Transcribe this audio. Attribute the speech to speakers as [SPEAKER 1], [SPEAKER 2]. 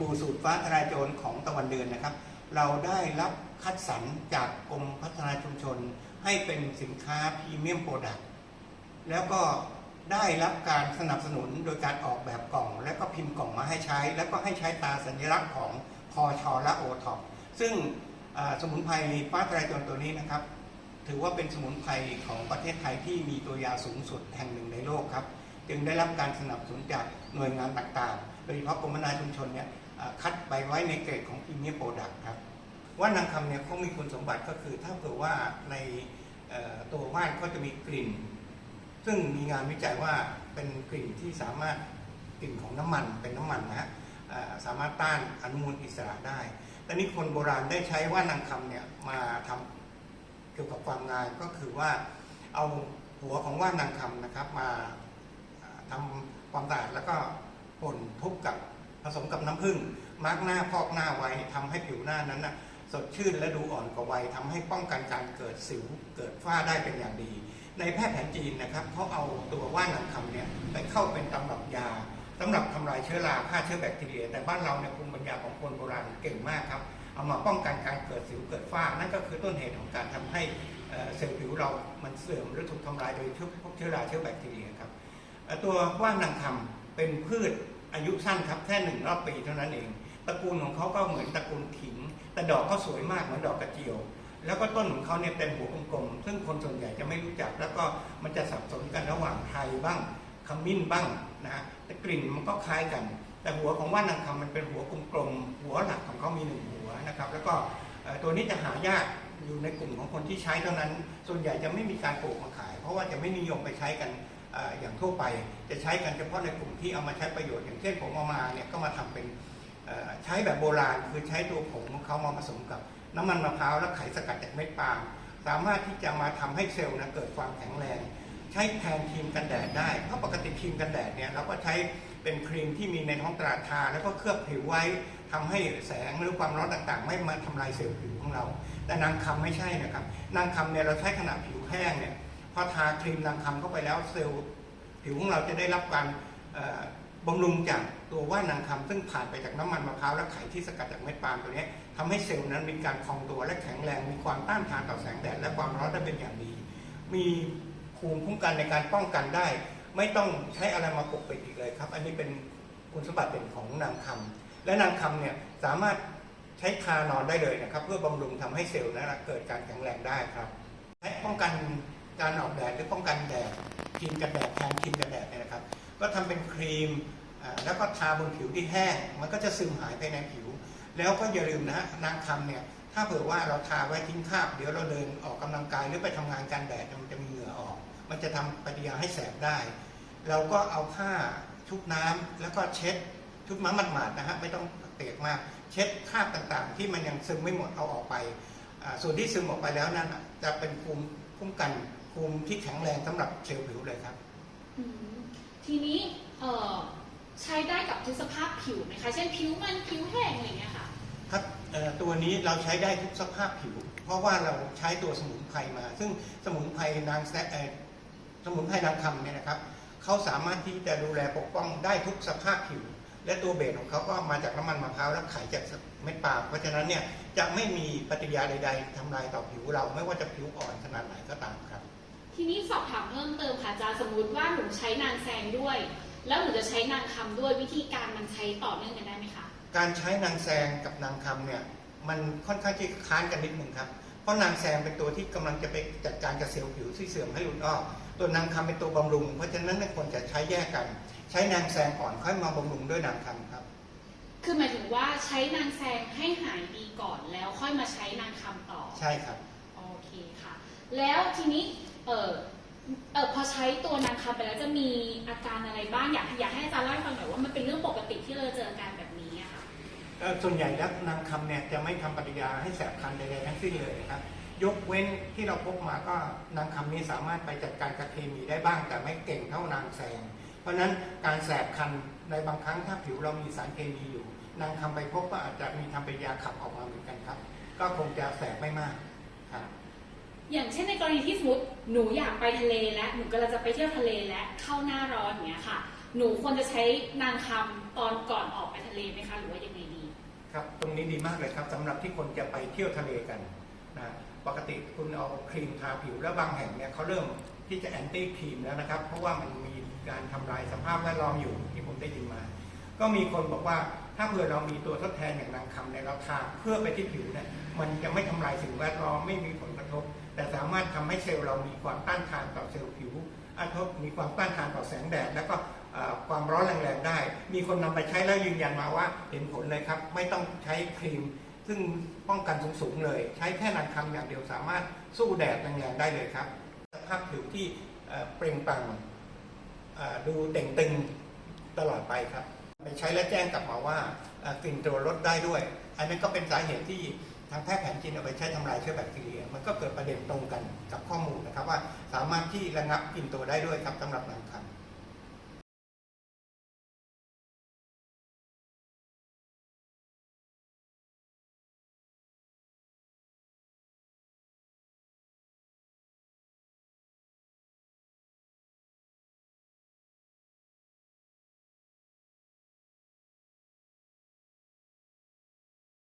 [SPEAKER 1] บู่สูตรฟ้าทลายโจรของตะวันเดือนนะครับ เราได้รับคัดสรรจากกรมพัฒนาชุมชน ให้เป็นสินค้าพรีเมียมโปรดักต์แล้วก็ได้รับการสนับสนุนโดยการออกแบบกล่อง แล้วก็พิมพ์กล่องมาให้ใช้ แล้วก็ให้ใช้ตาสัญลักษณ์ของพอชอและโอท็อปซึ่งสมุนไพรฟ้าทลายโจรตัวนี้นะครับ ถือว่าเป็นสมุนไพรของประเทศไทยที่มีตัวยาสูงสุดแห่งหนึ่งในโลกครับ จึงได้รับการสนับสนุนจากหน่วยงานต่างๆ โดยเฉพาะกรมพัฒนาชุมชนเนี่ยคัดไปไว้ในเกรดของพรีเมียมโปรดักต์ครับว่านางคำเนี่ยเขามีคุณสมบัติก็คือถ้าเกิดว่าในตัวว่านเขาจะมีกลิ่น ซึ่งมีงานวิจัยว่าเป็นกลิ่นที่สามารถกลิ่นของน้ำมันเป็นน้ำมันนะฮะสามารถต้านอนุมูลอิสระได้แต่นี้คนโบราณได้ใช้ว่านางคำเนี่ยมาทำเกี่ยวกับความงานก็คือว่าเอาหัวของว่านางคำนะครับมาเอ่อทำความสะอาดแล้วก็ ป่นทุบกับผสมกับน้ำผึ้งมาร์กหน้าพอกหน้าไว้ทำให้ผิวหน้านั้นนะสดชื่นและดูอ่อนกว่าวัยทำให้ป้องกันการเกิดสิวเกิดฝ้าได้เป็นอย่างดี ในแพทย์แผนจีนนะครับเขาเอาตัวว่านนางคำเนี่ยไปเข้าเป็นตำรับยาสำหรับทำลายเชื้อราฆ่าเชื้อแบคทีเรีย แต่บ้านเราเนี่ยภูมิปัญญาของคนโบราณเก่งมากครับ เอามาป้องกันการเกิดสิวเกิดฝ้า นั่นก็คือต้นเหตุของการทำให้เซลล์ผิวเรา มันเสื่อมหรือถูกทำลายโดยพวกเชื้อราเชื้อแบคทีเรียครับตัวว่านนางคำ เป็นพืชอายุสั้นครับแค่หนึ่งรอบปีเท่านั้นเอง ตระกูลของเขาก็เหมือนตระกูลขิง แต่ดอกก็สวยมากเหมือนดอกกระเจียว แล้วก็ต้นของเขาเนี่ยเป็นหัวกลมๆซึ่งคนส่วนใหญ่จะไม่รู้จัก แล้วก็มันจะสับสนกันระหว่างไทยบ้างขมิ้นบ้างนะฮะแต่กลิ่นมันก็คล้ายกัน แต่หัวของว่านนางคำมันเป็นหัวกลมๆหัวหลักของเขามีหนึ่งหัวนะครับ แล้วก็ตัวนี้จะหายากอยู่ในกลุ่มของคนที่ใช้เท่านั้น ส่วนใหญ่จะไม่มีการปลูกมาขาย เพราะว่าจะไม่นิยมไปใช้กัน อย่างทั่วไปจะใช้กันเฉพาะในกลุ่มที่เอามาใช้ประโยชน์อย่างเช่นผมเอามาเนี่ยก็มาทำเป็นใช้แบบโบราณคือใช้ตัวผงของเขามาผสมกับน้ำมันมะพร้าวและไขสกัดจากเม็ดปาล์มสามารถที่จะมาทำให้เซลล์นะเกิดความแข็งแรง ใช้แทนครีมกันแดดได้เพราะปกติครีมกันแดดเนี่ยเราก็ใช้เป็นครีมที่มีในท้องตลาดทาแล้วก็เคลือบผิวไว้ทำให้แสงหรือความร้อนต่างๆ ไม่มาทำลายเซลล์ผิวของเรา แต่นางคำไม่ใช่นะครับนางคำเนี่ยเราใช้ขนาดผิวแห้งเนี่ย พอทาครีมนางคำเข้าไปแล้วเซลล์ผิวของเราจะได้รับการเอ่อบำรุงจากตัวว่านางคำซึ่งผ่านไปจากน้ำมันมะพร้าวและไข่ที่สกัดจากเม็ดปาล์มตัวนี้ทำให้เซลล์นั้นมีการพองตัวและแข็งแรง มีความต้านทานต่อแสงแดดและความร้อนได้เป็นอย่างดี มีภูมิคุ้มกันในการป้องกันได้ ไม่ต้องใช้อะไรมาปกปิดอีกเลยครับ อันนี้เป็นคุณสมบัติเด่นของนางคำและนางคำเนี่ยสามารถใช้ทานอนได้เลยนะครับ เพื่อบำรุงทำให้เซลล์นั้นเกิดการแข็งแรงได้ครับและป้องกัน การออกแดดหรือป้องกันแดดครีมกันแดดแทนครีมกันแดดเนี่ยนะครับ ก็ทำเป็นครีมแล้วก็ทาบนผิวที่แห้ง มันก็จะซึมหายไปในผิว แล้วก็อย่าลืมนะฮะนางคำเนี่ยถ้าเผื่อว่าเราทาไว้ทิ้งคราบ เดี๋ยวเราเดินออกกำลังกายหรือไปทำงานกลารแดดมันจะมีเหงื่อออก มันจะทำปฏิกิริยาให้แสบได้ เราก็เอาผ้าชุบน้ำแล้วก็เช็ดชุบน้ำหมาดๆนะฮะไม่ต้องเปียกมาก เช็ดคราบต่างๆ ที่มันยังซึมไม่หมดเอาออกไป ส่วนที่ซึมออกไปแล้วนั่นจะเป็นภูมิคุ้มกัน ภูมิที่แข็งแรงสำหรับเซลล์ผิวเลยครับ
[SPEAKER 2] อืมทีนี้เอ่อใช้ได้กับทุกสภาพผิวไหมคะเช่นผิวมันผิวแห้งอะไรอย่างเงี้ยค่ะ
[SPEAKER 1] ครับเอ่อตัวนี้เราใช้ได้ทุกสภาพผิว เพราะว่าเราใช้ตัวสมุนไพรมา ซึ่งสมุนไพรนางแซะเอ่อสมุนไพรนางคำเนี่ยนะครับเขาสามารถที่จะดูแลปกป้องได้ทุกสภาพผิว และตัวเบสของเขาก็มาจากน้ำมันมะพร้าวและไขจากเม็ดปาล์มเพราะฉะนั้นเนี่ยจะไม่มีปฏิกิริยาใด ๆทำลายต่อผิวเราไม่ว่าจะผิวอ่อนขนาดไหนก็ตามครับ
[SPEAKER 2] ทีนี้สอบถามเพิ่มเติมค่ะอาจารย์สมมติว่าหนูใช้นางแซงด้วย แล้วหนูจะใช้นางคำด้วยวิธีการมันใช้ต่อเนื่องกันได้ไหมคะ
[SPEAKER 1] การใช้นางแซงกับนางคำเนี่ยมันค่อนข้างที่ค้านกันนิดหนึ่งครับ เพราะนางแซงเป็นตัวที่กำลังจะไปจัดการกับเซลล์ผิวที่เสื่อมให้หลุดออก ตัวนางคำเป็นตัวบำรุง เพราะฉะนั้นไม่ควรจะใช้แยกกัน ใช้นางแซงก่อนค่อยมาบำรุงด้วยนางคำครับ
[SPEAKER 2] คือหมายถึงว่าใช้นางแซงให้หายดีก่อนแล้วค่อยมาใช้นางคำต่อ
[SPEAKER 1] ใช่ครับ
[SPEAKER 2] โอเคค่ะ แล้วทีนี้ เออเออพอใช้ตัวนางคำไปแล้วจะมีอาการอะไรบ้างอยากอยากให้อาจารย์เล่าให้ฟังหน่อยว่ามันเป็นเรื่องปกติที่เราเจอการแบบนี้อะค่ะ
[SPEAKER 1] ส่วนใหญ่แล้วนางคำเนี่ยจะไม่ทำปฏิกิริยาให้แสบคันใดๆทั้งสิ้นเลยนะครับยกเว้นที่เราพบมาก็นางคำนี้สามารถไปจัดการกับเคมีได้บ้าง แต่ไม่เก่งเท่านางแซงเพราะฉะนั้นการแสบคันในบางครั้งถ้าผิวเรามีสารเคมีอยู่ นางคำไปพบก็อาจจะมีทำปฏิกิริยาขับออกมาเหมือนกันครับ ก็คงจะแสบไม่มากครับ
[SPEAKER 2] อย่างเช่นในกรณีที่สมมติหนูอยากไปทะเลและหนูกำลังจะไปเที่ยวทะเลและเข้าหน้าร้อนอย่างเงี้ยค่ะ หนูควรจะใช้นางคำตอนก่อนออกไปทะเลไหมคะหรือว่ายังไงดี
[SPEAKER 1] ครับตรงนี้ดีมากเลยครับสำหรับที่คนจะไปเที่ยวทะเลกันนะปกติคุณเอาครีมทาผิวแล้วบางแห่งเนี่ยเขาเริ่มที่จะแอนตี้ครีมแล้วนะครับ เพราะว่ามันมีการทำลายสภาพแวดล้อมอยู่ที่ผมได้ยินมา ก็มีคนบอกว่าถ้าเผื่อเรามีตัวทดแทนอย่างนางคำในเราทาเพื่อไปที่ผิวเนี่ยมันจะไม่ทำลายสิ่งแวดล้อมไม่มีผลกระทบ แต่สามารถทำให้เซลล์เรามีความต้านทานต่อเซลล์ผิวอันทบมีความต้านทานต่อแสงแดด แล้วก็ความร้อนแรงๆได้ มีคนนำไปใช้แล้วยืนยันมาว่าเห็นผลเลยครับ ไม่ต้องใช้ครีม ซึ่งป้องกันสูงๆเลย ใช้แค่นางคำอย่างเดียวสามารถสู้แดดแรงๆได้เลยครับสภาพผิวที่เปล่งปลั่งดูเต่งตึงตลอดไปครับ ไปใช้แล้วแจ้งกลับมาว่ากลิ่นตัวลดได้ด้วย อันนั้นก็เป็นสาเหตุที่ ทางแพทย์แผนจีนเอาไปใช้ทำลายเชื้อแบคทีเรีย มันก็เกิดประเด็นตรงกันกับข้อมูลนะครับว่าสามารถที่ระงับกินตัวได้ด้วยครับสำหรับนางคำ